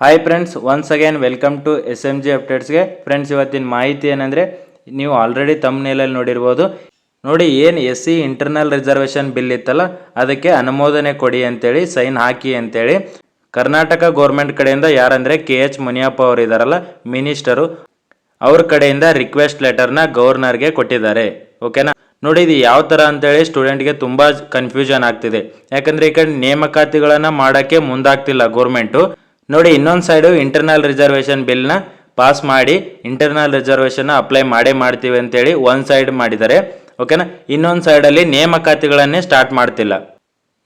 Hi friends once again welcome to S M G ಅಪ್ಡೇಟ್ಸ್ಗೆ friends ಇವತ್ತಿನ ಮಾಹಿತಿ ಏನಂದರೆ, ನೀವು ಆಲ್ರೆಡಿ ತಮ್ಮನೇಲಲ್ಲಿ ನೋಡಿರ್ಬೋದು. ನೋಡಿ, ಏನು S C internal reservation bill ಇತ್ತಲ್ಲ, ಅದಕ್ಕೆ ಅನುಮೋದನೆ ಕೊಡಿ ಅಂತೇಳಿ ಸೈನ್ ಹಾಕಿ ಅಂತೇಳಿ. ಕರ್ನಾಟಕ ಗೌರ್ಮೆಂಟ್ ಕಡೆಯಿಂದ ಯಾರಂದರೆ ಕೆ ಎಚ್ ಮುನಿಯಪ್ಪ ಅವರು ಇದ್ದಾರಲ್ಲ ಮಿನಿಸ್ಟರು ಅವ್ರ ಕಡೆಯಿಂದ ರಿಕ್ವೆಸ್ಟ್ ಲೆಟರ್ನ ಗವರ್ನರ್ಗೆ ಕೊಟ್ಟಿದ್ದಾರೆ. ಓಕೆನಾ ನೋಡಿ, ಇದು ಯಾವ ಥರ ಅಂತೇಳಿ ಸ್ಟೂಡೆಂಟ್ಗೆ ತುಂಬ ಕನ್ಫ್ಯೂಷನ್ ಆಗ್ತಿದೆ. ಯಾಕಂದ್ರೆ ಈ ಕಡೆ ನೇಮಕಾತಿಗಳನ್ನು ಮಾಡೋಕ್ಕೆ ಮುಂದಾಗ್ತಿಲ್ಲ ಗೌರ್ಮೆಂಟು ನೋಡಿ, ಇನ್ನೊಂದು ಸೈಡು ಇಂಟರ್ನಲ್ ರಿಸರ್ವೇಷನ್ ಬಿಲ್ನ ಪಾಸ್ ಮಾಡಿ ಇಂಟರ್ನಲ್ ರಿಸರ್ವೇಷನ್ ಅಪ್ಲೈ ಮಾಡೇ ಮಾಡ್ತೀವಿ ಅಂತೇಳಿ ಒಂದು ಸೈಡ್ ಮಾಡಿದ್ದಾರೆ. ಓಕೆನಾ ಇನ್ನೊಂದು ಸೈಡಲ್ಲಿ ನೇಮಕಾತಿಗಳನ್ನೇ ಸ್ಟಾರ್ಟ್ ಮಾಡ್ತಿಲ್ಲ.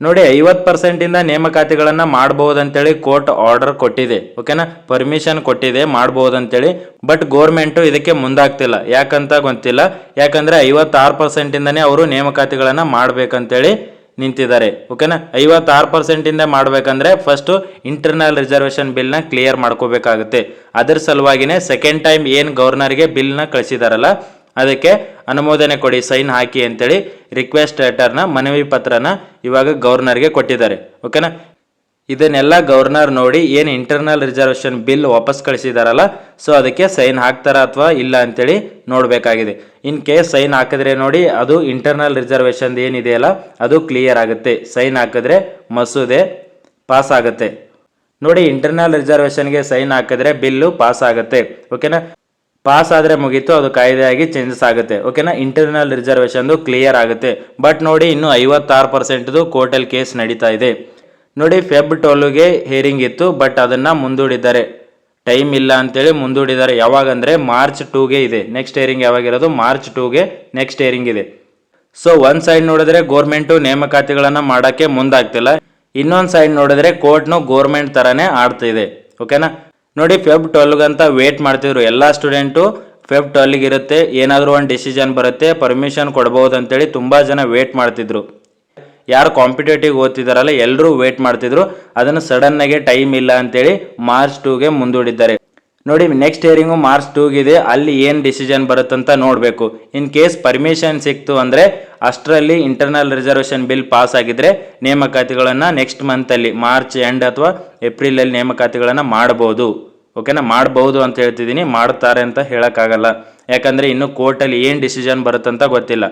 ನೋಡಿ, ಐವತ್ತು ಪರ್ಸೆಂಟಿಂದ ನೇಮಕಾತಿಗಳನ್ನು ಮಾಡ್ಬೋದಂತೇಳಿ ಕೋರ್ಟ್ ಆರ್ಡರ್ ಕೊಟ್ಟಿದೆ. ಓಕೆನಾ ಪರ್ಮಿಷನ್ ಕೊಟ್ಟಿದೆ, ಮಾಡ್ಬೋದಂತೇಳಿ. ಬಟ್ ಗೋರ್ಮೆಂಟು ಇದಕ್ಕೆ ಮುಂದಾಗ್ತಿಲ್ಲ. ಯಾಕಂತ ಗೊತ್ತಿಲ್ಲ. ಯಾಕಂದರೆ ಐವತ್ತಾರು ಪರ್ಸೆಂಟಿಂದನೇ ಅವರು ನೇಮಕಾತಿಗಳನ್ನು ಮಾಡ್ಬೇಕಂತೇಳಿ ನಿಂತಿದ್ದಾರೆ ಓಕೆನಾ ಐವತ್ತಾರು ಪರ್ಸೆಂಟಿಂದ ಮಾಡಬೇಕಂದ್ರೆ ಫಸ್ಟು ಇಂಟರ್ನಲ್ ರಿಸರ್ವೇಷನ್ ಬಿಲ್ನ ಕ್ಲಿಯರ್ ಮಾಡ್ಕೋಬೇಕಾಗುತ್ತೆ. ಅದರ ಸಲುವಾಗಿನೇ ಸೆಕೆಂಡ್ ಟೈಮ್ ಏನು ಗವರ್ನರ್ಗೆ ಬಿಲ್ನ ಕಳಿಸಿದಾರಲ್ಲ, ಅದಕ್ಕೆ ಅನುಮೋದನೆ ಕೊಡಿ ಸೈನ್ ಹಾಕಿ ಅಂತೇಳಿ ರಿಕ್ವೆಸ್ಟ್ ಲೆಟರ್ನ ಮನವಿ ಪತ್ರನ ಇವಾಗ ಗವರ್ನರ್ಗೆ ಕೊಟ್ಟಿದ್ದಾರೆ ಓಕೆನಾ ಇದನ್ನೆಲ್ಲ ಗವರ್ನರ್ ನೋಡಿ ಏನು ಇಂಟರ್ನಲ್ ರಿಸರ್ವೇಷನ್ ಬಿಲ್ ವಾಪಸ್ ಕಳಿಸಿದಾರಲ್ಲ ಸೊ ಅದಕ್ಕೆ ಸೈನ್ ಹಾಕ್ತಾರ ಅಥವಾ ಇಲ್ಲ ಅಂತೇಳಿ ನೋಡಬೇಕಾಗಿದೆ. ಇನ್ ಕೇಸ್ ಸೈನ್ ಹಾಕಿದ್ರೆ ನೋಡಿ, ಅದು ಇಂಟರ್ನಲ್ ರಿಸರ್ವೇಷನ್ ಏನಿದೆಯಲ್ಲ ಅದು ಕ್ಲಿಯರ್ ಆಗುತ್ತೆ. ಸೈನ್ ಹಾಕಿದ್ರೆ ಮಸೂದೆ ಪಾಸ್ ಆಗುತ್ತೆ. ನೋಡಿ ಇಂಟರ್ನಲ್ ರಿಸರ್ವೇಷನ್ಗೆ ಸೈನ್ ಹಾಕಿದ್ರೆ ಬಿಲ್ಲು ಪಾಸ್ ಆಗುತ್ತೆ. ಓಕೆನಾ ಪಾಸ್ ಆದರೆ ಮುಗೀತು, ಅದು ಕಾಯ್ದೆಯಾಗಿ ಚೇಂಜಸ್ ಆಗುತ್ತೆ. ಓಕೆನಾ ಇಂಟರ್ನಲ್ ರಿಸರ್ವೇಷನ್ದು ಕ್ಲಿಯರ್ ಆಗುತ್ತೆ. ಬಟ್ ನೋಡಿ, ಇನ್ನು ಐವತ್ತಾರು ಪರ್ಸೆಂಟ್ದು ಕೋರ್ಟಲ್ ಕೇಸ್ ನಡೀತಾ ಇದೆ. ನೋಡಿ ಫೆಬ್ ಟೋಲ್ಗೆ ಹೇರಿಂಗ್ ಇತ್ತು ಬಟ್ ಅದನ್ನು ಮುಂದೂಡಿದ್ದಾರೆ. ಟೈಮ್ ಇಲ್ಲ ಅಂತೇಳಿ ಮುಂದೂಡಿದ್ದಾರೆ. ಯಾವಾಗಂದ್ರೆ ಮಾರ್ಚ್ ಟೂಗೆ ಇದೆ. ನೆಕ್ಸ್ಟ್ ಹೇರಿಂಗ್ ಯಾವಾಗಿರೋದು? ಮಾರ್ಚ್ ಟೂಗೆ ನೆಕ್ಸ್ಟ್ ಹೇರಿಂಗ್ ಇದೆ. ಸೊ ಒಂದು ಸೈಡ್ ನೋಡಿದ್ರೆ ಗೋರ್ಮೆಂಟು ನೇಮಕಾತಿಗಳನ್ನು ಮಾಡೋಕ್ಕೆ ಮುಂದಾಗ್ತಿಲ್ಲ. ಇನ್ನೊಂದು ಸೈಡ್ ನೋಡಿದ್ರೆ ಕೋರ್ಟ್ನು ಗೋರ್ಮೆಂಟ್ ಥರನೇ ಆಡ್ತಿದೆ ಓಕೆನಾ ನೋಡಿ ಫೆಬ್ ಟ್ವೆಲ್ಗಂತ ವೇಟ್ ಮಾಡ್ತಿದ್ರು. ಎಲ್ಲ ಸ್ಟೂಡೆಂಟು ಫೆಬ್ ಟ್ವೆಲ್ಗೆ ಇರುತ್ತೆ. ಏನಾದರೂ ಒಂದು ಡಿಸಿಷನ್ ಬರುತ್ತೆ ಪರ್ಮಿಷನ್ ಕೊಡ್ಬೋದು ಅಂತೇಳಿ ತುಂಬ ಜನ ವೇಟ್ ಮಾಡ್ತಿದ್ರು. ಯಾರು ಕಾಂಪಿಟೇಟಿವ್ ಓದ್ತಿದಾರಲ್ಲ ಎಲ್ಲರೂ ವೇಟ್ ಮಾಡ್ತಿದ್ರು. ಅದನ್ನು ಆಗಿ ಟೈಮ್ ಇಲ್ಲ ಅಂತೇಳಿ ಮಾರ್ಚ್ ಟೂಗೆ ಮುಂದೂಡಿದ್ದಾರೆ. ನೋಡಿ ನೆಕ್ಸ್ಟ್ ಹಿಯರಿಂಗು ಮಾರ್ಚ್ ಟೂಗಿದೆ ಅಲ್ಲಿ ಏನು ಡಿಸಿಷನ್ ಬರುತ್ತಂತ ನೋಡಬೇಕು. ಇನ್ ಕೇಸ್ ಪರ್ಮಿಷನ್ ಸಿಕ್ತು ಅಂದರೆ ಅಷ್ಟರಲ್ಲಿ ಇಂಟರ್ನಲ್ ರಿಸರ್ವೇಷನ್ ಬಿಲ್ ಪಾಸ್ ಆಗಿದ್ರೆ ನೇಮಕಾತಿಗಳನ್ನು ನೆಕ್ಸ್ಟ್ ಮಂತಲ್ಲಿ ಮಾರ್ಚ್ ಎಂಡ್ ಅಥವಾ ಏಪ್ರಿಲಲ್ಲಿ ನೇಮಕಾತಿಗಳನ್ನು ಮಾಡ್ಬೋದು. ಓಕೆನಾ ಮಾಡಬಹುದು ಅಂತ ಹೇಳ್ತಿದ್ದೀನಿ. ಮಾಡ್ತಾರೆ ಅಂತ ಹೇಳೋಕ್ಕಾಗಲ್ಲ. ಯಾಕಂದರೆ ಇನ್ನು ಕೋರ್ಟಲ್ಲಿ ಏನು ಡಿಸಿಷನ್ ಬರುತ್ತಂತ ಗೊತ್ತಿಲ್ಲ.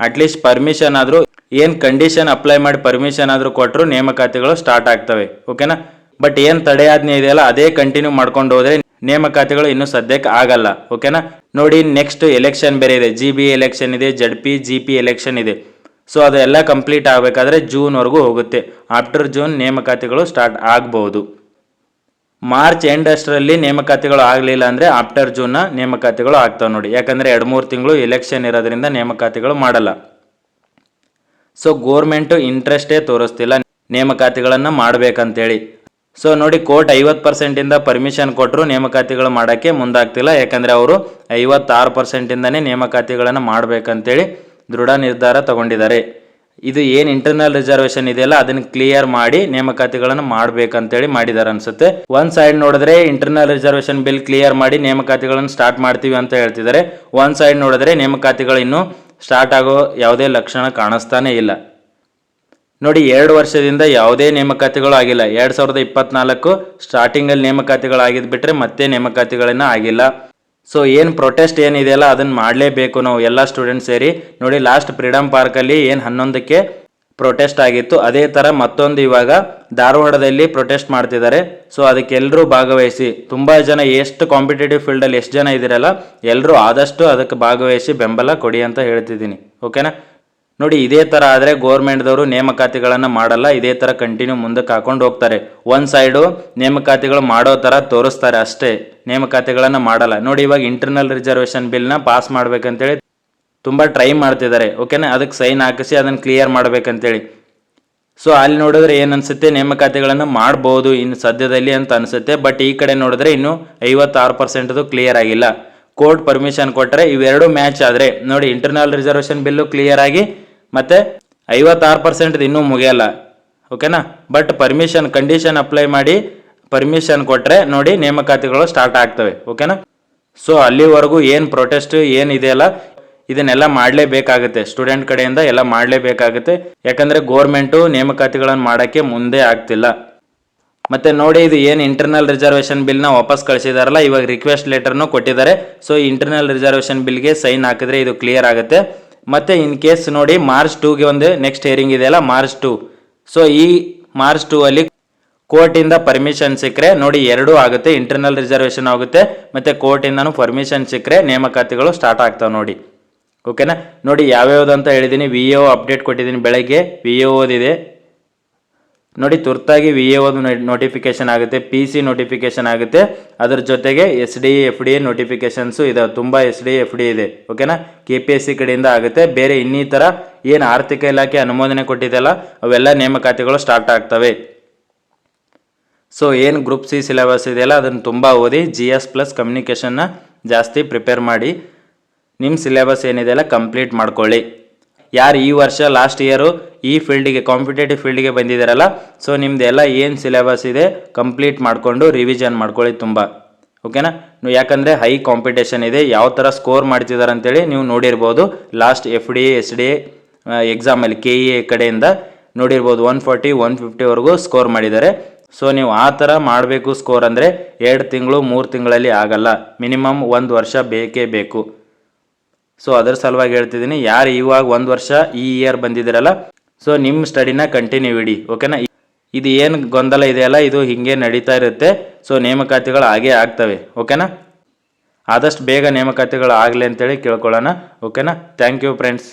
ಅಟ್ಲೀಸ್ಟ್ ಪರ್ಮಿಷನ್ ಆದರೂ ಏನು ಕಂಡೀಷನ್ ಅಪ್ಲೈ ಮಾಡಿ ಪರ್ಮಿಷನ್ ಆದರೂ ಕೊಟ್ಟರು ನೇಮಕಾತಿಗಳು ಸ್ಟಾರ್ಟ್ ಆಗ್ತವೆ ಓಕೆನಾ ಬಟ್ ಏನು ತಡೆಯಾಜ್ಞೆ ಇದೆಯಲ್ಲ, ಅದೇ ಕಂಟಿನ್ಯೂ ಮಾಡ್ಕೊಂಡು ಹೋದ್ರೆ ನೇಮಕಾತಿಗಳು ಇನ್ನೂ ಸದ್ಯಕ್ಕೆ ಆಗಲ್ಲ ಓಕೆನಾ ನೋಡಿ ನೆಕ್ಸ್ಟ್ ಎಲೆಕ್ಷನ್ ಬೇರೆ ಇದೆ ಜಿ ಬಿ ಎಲೆಕ್ಷನ್ ಇದೆ Z P G P election ಇದೆ. ಸೊ ಅದೆಲ್ಲ ಕಂಪ್ಲೀಟ್ ಆಗಬೇಕಾದ್ರೆ ಜೂನ್ವರೆಗೂ ಹೋಗುತ್ತೆ. ಆಫ್ಟರ್ ಜೂನ್ ನೇಮಕಾತಿಗಳು ಸ್ಟಾರ್ಟ್ ಆಗಬಹುದು ಮಾರ್ಚ್ ಎಂಡ್ ಅಷ್ಟರಲ್ಲಿ ನೇಮಕಾತಿಗಳು ಆಗಲಿಲ್ಲ ಅಂದರೆ ಆಫ್ಟರ್ ಜೂನ್ನ ನೇಮಕಾತಿಗಳು ಆಗ್ತಾವೆ ನೋಡಿ. ಯಾಕಂದರೆ ಎರಡು ಮೂರು ತಿಂಗಳು ಎಲೆಕ್ಷನ್ ಇರೋದ್ರಿಂದ ನೇಮಕಾತಿಗಳು ಮಾಡಲ್ಲ. ಸೊ ಗೋರ್ಮೆಂಟು ಇಂಟ್ರೆಸ್ಟೇ ತೋರಿಸ್ತಿಲ್ಲ. ನೇಮಕಾತಿಗಳನ್ನು ಮಾಡಬೇಕಂತೇಳಿ. ಸೊ ನೋಡಿ, ಕೋರ್ಟ್ ಐವತ್ತು ಪರ್ಸೆಂಟಿಂದ ಪರ್ಮಿಷನ್ ಕೊಟ್ಟರು ನೇಮಕಾತಿಗಳು ಮಾಡೋಕ್ಕೆ ಮುಂದಾಗ್ತಿಲ್ಲ. ಯಾಕಂದರೆ ಅವರು ಐವತ್ತಾರು ಪರ್ಸೆಂಟಿಂದನೇ ನೇಮಕಾತಿಗಳನ್ನು ಮಾಡಬೇಕಂತೇಳಿ ದೃಢ ನಿರ್ಧಾರ ತಗೊಂಡಿದ್ದಾರೆ. ಇದು ಏನು ಇಂಟರ್ನಲ್ ರಿಸರ್ವೇಷನ್ ಇದೆಯಲ್ಲ, ಅದನ್ನ ಕ್ಲಿಯರ್ ಮಾಡಿ ನೇಮಕಾತಿಗಳನ್ನು ಮಾಡ್ಬೇಕಂತೇಳಿ ಮಾಡಿದ್ದಾರೆ ಅನ್ಸುತ್ತೆ. ಒಂದು ಸೈಡ್ ನೋಡಿದ್ರೆ ಇಂಟರ್ನಲ್ ರಿಸರ್ವೇಷನ್ ಬಿಲ್ ಕ್ಲಿಯರ್ ಮಾಡಿ ನೇಮಕಾತಿಗಳನ್ನು ಸ್ಟಾರ್ಟ್ ಮಾಡ್ತೀವಿ ಅಂತ ಹೇಳ್ತಿದ್ದಾರೆ. ಒಂದು ಸೈಡ್ ನೋಡಿದ್ರೆ ನೇಮಕಾತಿಗಳು ಇನ್ನೂ ಸ್ಟಾರ್ಟ್ ಆಗೋ ಯಾವುದೇ ಲಕ್ಷಣ ಕಾಣಿಸ್ತಾನೇ ಇಲ್ಲ. ನೋಡಿ, ಎರಡು ವರ್ಷದಿಂದ ಯಾವುದೇ ನೇಮಕಾತಿಗಳು ಆಗಿಲ್ಲ. ಎರಡು ಸಾವಿರದ ಇಪ್ಪತ್ನಾಲ್ಕು ಸ್ಟಾರ್ಟಿಂಗಲ್ಲಿ ನೇಮಕಾತಿಗಳು ಬಿಟ್ಟರೆ ಮತ್ತೆ ನೇಮಕಾತಿಗಳನ್ನ ಆಗಿಲ್ಲ. ಸೊ ಏನು ಪ್ರೊಟೆಸ್ಟ್ ಏನಿದೆಯಲ್ಲ ಅದನ್ನು ಮಾಡಲೇಬೇಕು ನಾವು, ಎಲ್ಲ ಸ್ಟೂಡೆಂಟ್ಸ್ ಸೇರಿ. ನೋಡಿ ಲಾಸ್ಟ್ ಫ್ರೀಡಮ್ ಪಾರ್ಕಲ್ಲಿ ಏನು ಹನ್ನೊಂದಕ್ಕೆ ಪ್ರೊಟೆಸ್ಟ್ ಆಗಿತ್ತು. ಅದೇ ಥರ ಮತ್ತೊಂದು ಇವಾಗ ಧಾರವಾಡದಲ್ಲಿ ಪ್ರೊಟೆಸ್ಟ್ ಮಾಡ್ತಿದ್ದಾರೆ. ಸೊ ಅದಕ್ಕೆಲ್ಲರೂ ಭಾಗವಹಿಸಿ. ತುಂಬ ಜನ ಎಷ್ಟು ಕಾಂಪಿಟೇಟಿವ್ ಫೀಲ್ಡಲ್ಲಿ ಎಷ್ಟು ಜನ ಇದ್ದೀರಲ್ಲ ಎಲ್ಲರೂ ಆದಷ್ಟು ಅದಕ್ಕೆ ಭಾಗವಹಿಸಿ ಬೆಂಬಲ ಕೊಡಿ ಅಂತ ಹೇಳ್ತಿದ್ದೀನಿ. ಓಕೆನಾ ನೋಡಿ, ಇದೇ ಥರ ಆದರೆ ಗೋರ್ಮೆಂಟ್ದವರು ನೇಮಕಾತಿಗಳನ್ನು ಮಾಡಲ್ಲ. ಇದೇ ಥರ ಕಂಟಿನ್ಯೂ ಮುಂದಕ್ಕೆ ಹಾಕೊಂಡು ಹೋಗ್ತಾರೆ. ಒಂದು ಸೈಡು ನೇಮಕಾತಿಗಳು ಮಾಡೋ ಥರ ತೋರಿಸ್ತಾರೆ ಅಷ್ಟೇ. ನೇಮಕಾತಿಗಳನ್ನು ಮಾಡಲ್ಲ. ನೋಡಿ, ಇವಾಗ ಇಂಟರ್ನಲ್ ರಿಸರ್ವೇಷನ್ ಬಿಲ್ನ ಪಾಸ್ ಮಾಡ್ಬೇಕಂತೇಳಿ ತುಂಬ ಟ್ರೈ ಮಾಡ್ತಿದ್ದಾರೆ ಓಕೆನಾ ಅದಕ್ಕೆ ಸೈನ್ ಹಾಕಿಸಿ, ಅದನ್ನು ಕ್ಲಿಯರ್ ಮಾಡಬೇಕಂತೇಳಿ. ಸೊ ಅಲ್ಲಿ ನೋಡಿದ್ರೆ ಏನು ಅನಿಸುತ್ತೆ? ನೇಮಕಾತಿಗಳನ್ನು ಮಾಡ್ಬೋದು ಇನ್ನು ಸದ್ಯದಲ್ಲಿ ಅಂತ ಅನಿಸುತ್ತೆ ಬಟ್ ಈ ಕಡೆ ನೋಡಿದ್ರೆ ಇನ್ನು ಐವತ್ತಾರು ಪರ್ಸೆಂಟ್ದು ಕ್ಲಿಯರ್ ಆಗಿಲ್ಲ. ಕೋರ್ಟ್ ಪರ್ಮಿಷನ್ ಕೊಟ್ಟರೆ ಇವೆರಡು ಮ್ಯಾಚ್ ಆದರೆ, ನೋಡಿ ಇಂಟರ್ನಲ್ ರಿಸರ್ವೇಷನ್ ಬಿಲ್ಲು ಕ್ಲಿಯರ್ ಆಗಿ, ಮತ್ತು ಐವತ್ತಾರು ಪರ್ಸೆಂಟ್ದು ಇನ್ನೂ ಮುಗಿಯಲ್ಲ ಓಕೆನಾ ಬಟ್ ಪರ್ಮಿಷನ್ ಕಂಡೀಷನ್ ಅಪ್ಲೈ ಮಾಡಿ ಪರ್ಮಿಷನ್ ಕೊಟ್ಟರೆ ನೋಡಿ, ನೇಮಕಾತಿಗಳು ಸ್ಟಾರ್ಟ್ ಆಗ್ತವೆ ಓಕೆನಾ ಸೊ ಅಲ್ಲಿವರೆಗೂ ಏನು ಪ್ರೊಟೆಸ್ಟ್ ಏನು ಇದೆಯಲ್ಲ ಇದನ್ನೆಲ್ಲ ಮಾಡಲೇಬೇಕಾಗುತ್ತೆ. ಸ್ಟೂಡೆಂಟ್ ಕಡೆಯಿಂದ ಎಲ್ಲ ಮಾಡಲೇಬೇಕಾಗುತ್ತೆ. ಯಾಕಂದರೆ ಗೋರ್ಮೆಂಟು ನೇಮಕಾತಿಗಳನ್ನು ಮಾಡೋಕ್ಕೆ ಮುಂದೆ ಆಗ್ತಿಲ್ಲ. ಮತ್ತೆ ನೋಡಿ, ಇದು ಏನು ಇಂಟರ್ನಲ್ ರಿಸರ್ವೇಷನ್ ಬಿಲ್ನ ವಾಪಸ್ ಕಳಿಸಿದಾರಲ್ಲ, ಇವಾಗ ರಿಕ್ವೆಸ್ಟ್ ಲೆಟರ್ನು ಕೊಟ್ಟಿದ್ದಾರೆ. ಸೊ ಇಂಟರ್ನಲ್ ರಿಸರ್ವೇಷನ್ ಬಿಲ್ಗೆ ಸೈನ್ ಹಾಕಿದ್ರೆ ಇದು ಕ್ಲಿಯರ್ ಆಗುತ್ತೆ. ಮತ್ತೆ ಇನ್ ಕೇಸ್ ನೋಡಿ ಮಾರ್ಚ್ ಟೂಗೆ ಒಂದು ನೆಕ್ಸ್ಟ್ ಹಿಯರಿಂಗ್ ಇದೆಯಲ್ಲ ಮಾರ್ಚ್ ಟೂ ಸೊ ಈ ಮಾರ್ಚ್ ಟೂ ಅಲ್ಲಿ ಕೋರ್ಟಿಂದ ಪರ್ಮಿಷನ್ ಸಿಕ್ಕರೆ, ನೋಡಿ, ಎರಡೂ ಆಗುತ್ತೆ ಇಂಟರ್ನಲ್ ರಿಸರ್ವೇಷನ್ ಆಗುತ್ತೆ, ಮತ್ತು ಕೋರ್ಟಿಂದನೂ ಪರ್ಮಿಷನ್ ಸಿಕ್ಕರೆ, ನೇಮಕಾತಿಗಳು ಸ್ಟಾರ್ಟ್ ಆಗ್ತಾವೆ ನೋಡಿ. ಓಕೆನಾ? ನೋಡಿ, ಯಾವ್ಯಾವ್ದು ಅಂತ ಹೇಳಿದ್ದೀನಿ ವಿ ಎ ಅಪ್ಡೇಟ್ ಕೊಟ್ಟಿದ್ದೀನಿ ಬೆಳಗ್ಗೆ. ವಿ ಎ ಓದಿದೆ. ನೋಡಿ, ತುರ್ತಾಗಿ ವಿ ಎ ಓದು ನೋಟಿಫಿಕೇಶನ್ ಆಗುತ್ತೆ. ಪಿ ಸಿ ನೋಟಿಫಿಕೇಶನ್ ಆಗುತ್ತೆ. ಅದ್ರ ಜೊತೆಗೆ ಎಸ್ ಡಿ ಎಫ್ ಡಿ ನೋಟಿಫಿಕೇಶನ್ಸು ಇದೆ. ತುಂಬ ಎಸ್ ಡಿ ಎಫ್ ಡಿ ಇದೆ. ಓಕೆನಾ? ಕೆ ಪಿ ಎಸ್ ಸಿ ಕಡೆಯಿಂದ ಆಗುತ್ತೆ. ಬೇರೆ ಇನ್ನಿತರ ಏನು ಆರ್ಥಿಕ ಇಲಾಖೆ ಅನುಮೋದನೆ ಕೊಟ್ಟಿದೆಯಲ್ಲ, ಅವೆಲ್ಲ ನೇಮಕಾತಿಗಳು ಸ್ಟಾರ್ಟ್ ಆಗ್ತವೆ. ಸೊ ಏನು ಗ್ರೂಪ್ ಸಿ ಸಿಲೆಬಸ್ ಇದೆಯಲ್ಲ, ಅದನ್ನು ತುಂಬ ಓದಿ ಜಿ ಎಸ್ ಪ್ಲಸ್ ಕಮ್ಯುನಿಕೇಷನ್ನ ಜಾಸ್ತಿ ಪ್ರಿಪೇರ್ ಮಾಡಿ. ನಿಮ್ಮ ಸಿಲೆಬಸ್ ಏನಿದೆಯಲ್ಲ ಕಂಪ್ಲೀಟ್ ಮಾಡ್ಕೊಳ್ಳಿ. ಯಾರು ಈ ವರ್ಷ ಲಾಸ್ಟ್ ಇಯರು ಈ ಫೀಲ್ಡಿಗೆ ಕಾಂಪಿಟೇಟಿವ್ ಫೀಲ್ಡಿಗೆ ಬಂದಿದ್ದಾರಲ್ಲ ಸೊ ನಿಮ್ಮದೆಲ್ಲ ಏನು ಸಿಲೆಬಸ್ ಇದೆ ಕಂಪ್ಲೀಟ್ ಮಾಡಿಕೊಂಡು ರಿವಿಷನ್ ಮಾಡ್ಕೊಳ್ಳಿ ತುಂಬ. ಓಕೆನಾ ನೀವು ಯಾಕಂದರೆ ಹೈ ಕಾಂಪಿಟೇಷನ್ ಇದೆ, ಯಾವ ಥರ ಸ್ಕೋರ್ ಮಾಡ್ತಿದ್ದಾರೆ ಅಂತೇಳಿ ನೀವು ನೋಡಿರ್ಬೋದು. Last F D S D ಎಕ್ಸಾಮಲ್ಲಿ ಕೆ ಇ ಎ ಕಡೆಯಿಂದ ನೋಡಿರ್ಬೋದು. ಒನ್ ಫಾರ್ಟಿ ಒನ್ ಫಿಫ್ಟಿವರೆಗೂ ಸ್ಕೋರ್ ಮಾಡಿದ್ದಾರೆ. ಸೊ ನೀವು ಆ ಥರ ಮಾಡಬೇಕು ಸ್ಕೋರ್ ಅಂದರೆ ಎರಡು ತಿಂಗಳು, ಮೂರು ತಿಂಗಳಲ್ಲಿ ಆಗಲ್ಲ. ಮಿನಿಮಮ್ ಒಂದು ವರ್ಷ ಬೇಕೇ ಬೇಕು. ಸೊ ಅದರ ಸಲುವಾಗಿ ಹೇಳ್ತಿದ್ದೀನಿ, ಯಾರು ಇವಾಗ ಒಂದು ವರ್ಷ ಈ ಇಯರ್ ಬಂದಿದ್ದೀರಲ್ಲ ಸೊ ನಿಮ್ಮ ಸ್ಟಡಿನ ಕಂಟಿನ್ಯೂ ಇಡಿ ಓಕೆನಾ ಇದು ಏನು ಗೊಂದಲ ಇದೆಯಲ್ಲ, ಇದು ಹಿಂಗೆ ನಡೀತಾ ಇರುತ್ತೆ ಸೊ ನೇಮಕಾತಿಗಳು ಹಾಗೇ ಆಗ್ತವೆ ಓಕೆನಾ ಆದಷ್ಟು ಬೇಗ ನೇಮಕಾತಿಗಳು ಆಗಲಿ ಅಂತೇಳಿ ಕೇಳ್ಕೊಳ್ಳೋಣ ಓಕೆನಾ ಥ್ಯಾಂಕ್ ಯು ಫ್ರೆಂಡ್ಸ್